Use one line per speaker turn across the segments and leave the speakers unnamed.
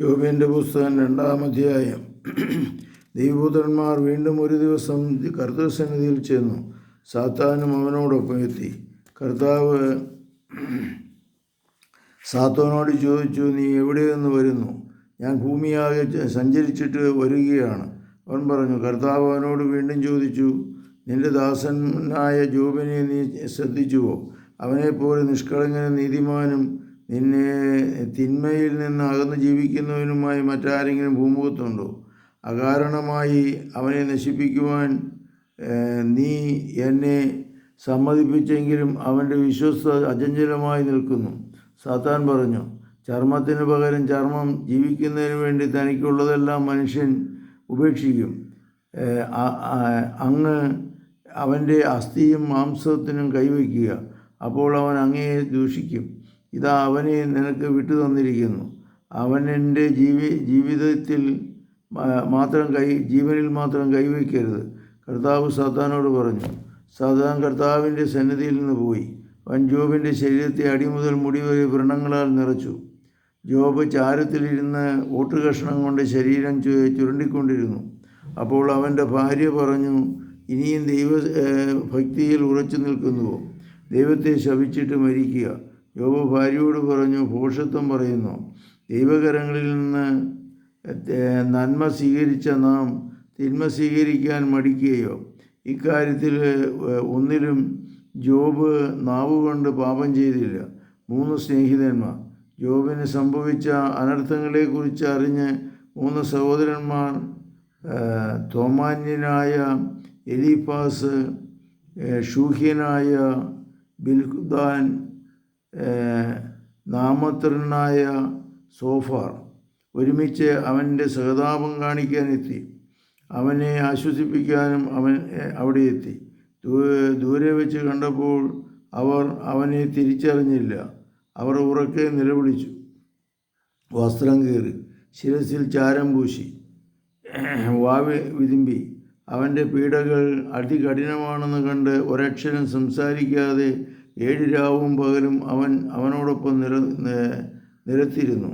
യോബിന്റെ പുസ്തകം രണ്ടാം അധ്യായം. ദൈവപുത്രന്മാർ വീണ്ടും ഒരു ദിവസം കർത്തൃസന്നിധിയിൽ ചെന്നു. സാത്താനും അവനോടൊപ്പം എത്തി. കർത്താവ് സാത്തോനോട് ചോദിച്ചു നീ എവിടെ നിന്ന് വരുന്നു? ഞാൻ ഭൂമിയാകെ സഞ്ചരിച്ചിട്ട് വരികയാണ്. അവൻ പറഞ്ഞു കർത്താവ് അവനോട് വീണ്ടും ചോദിച്ചു നിന്റെ ദാസനായ ജോബിനെ നീ ശ്രദ്ധിച്ചുവോ? അവനെപ്പോലെ നിഷ്കളങ്കനും നീതിമാനും നിന്നെ തിന്മയിൽ നിന്ന് അകന്ന് ജീവിക്കുന്നവനുമായി മറ്റാരെങ്കിലും ഭൂമുഖത്തുണ്ടോ? അകാരണമായി അവനെ നശിപ്പിക്കുവാൻ നീ എന്നെ സമ്മതിപ്പിച്ചെങ്കിലും അവന്റെ വിശ്വസ്ത അചഞ്ചലമായി നിൽക്കുന്നു. സാത്താൻ പറഞ്ഞു ചർമ്മത്തിന് പകരം ചർമ്മം ജീവിക്കുന്നതിന് വേണ്ടി തനിക്കുള്ളതെല്ലാം മനുഷ്യൻ ഉപേക്ഷിക്കും. അങ്ങ് അവന്റെ അസ്ഥിയും മാംസത്തിനും കൈവയ്ക്കുക അപ്പോൾ അവൻ അങ്ങയെ ദൂഷിക്കും. ഇതാ അവനെ നിനക്ക് വിട്ടു തന്നിരിക്കുന്നു. അവൻ എന്റെ ജീവി ജീവിതത്തിൽ മാത്രം കൈ ജീവനിൽ മാത്രം കൈവയ്ക്കരുത്. കർത്താവ് സാത്താനോട് പറഞ്ഞു സാധാൻ കർത്താവിന്റെ സന്നിധിയിൽ നിന്ന് പോയി. വൻ ജോബിന്റെ ശരീരത്തെ അടിമുതൽ മുടി വരെ വ്രണങ്ങളാൽ നിറച്ചു. ജോബ് ചാരത്തിലിരുന്ന് ഓട്ടുകഷ്ണം കൊണ്ട് ശരീരം ചുരുണ്ടിക്കൊണ്ടിരുന്നു. അപ്പോൾ അവന്റെ ഭാര്യ പറഞ്ഞു ഇനിയും ദൈവ ഭക്തിയിൽ ഉറച്ചു നിൽക്കുന്നുവോ? ദൈവത്തെ ശപിച്ചിട്ട് മരിക്കുക. യോബ് ഭാര്യയോട് പറഞ്ഞു ഭൂഷത്വം പറയുന്നു. ദൈവകരങ്ങളിൽ നിന്ന് നന്മ സ്വീകരിച്ച നാം തിന്മ സ്വീകരിക്കാൻ മടിക്കുകയോ. ഇക്കാര്യത്തിൽ ഒന്നിലും ജോബ് നാവുകൊണ്ട് പാപം ചെയ്തില്ല. മൂന്ന് സ്നേഹിതന്മാർ. ജോബിന് സംഭവിച്ച അനർത്ഥങ്ങളെക്കുറിച്ച് അറിഞ്ഞ് മൂന്ന് സഹോദരന്മാർ തോമാന്യനായ എലിഫാസ് ഷൂഹ്യനായ ബിൽഖുദാൻ ഏഹ്, നാമത്രനായ സോഫാർ ഒരുമിച്ച് അവന്റെ സഹതാപം കാണിക്കാനെത്തി. അവനെ ആശ്വസിപ്പിക്കാനും അവൻ അവിടെ എത്തി ദൂരെ വെച്ച് കണ്ടപ്പോൾ അവർ അവനെ തിരിച്ചറിഞ്ഞില്ല. അവർ ഉറക്കെ നിലവിളിച്ചു. വസ്ത്രം കീറി. ശിരസിൽ ചാരം പൂശി. വാവി വിതുമ്പി. അവന്റെ പീഡകൾ അതികഠിനമാണെന്ന് കണ്ട് ഒരക്ഷരം സംസാരിക്കാതെ ഏഴ് രാവും പകലും അവൻ അവനോടൊപ്പം നിര നിരത്തിരുന്നു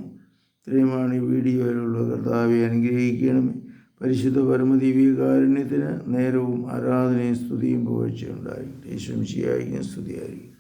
ഇത്രയുമാണ് ഈ വീഡിയോയിലുള്ള കർത്താവെ അനുഗ്രഹിക്കണമേ പരിശുദ്ധ പരമദിവ്യകാരുണ്യത്തിന് നേരവും ആരാധനയും സ്തുതിയും പുകഴ്ചയുണ്ടായി യേശും ശിയായിരിക്കും സ്തുതിയായിരിക്കും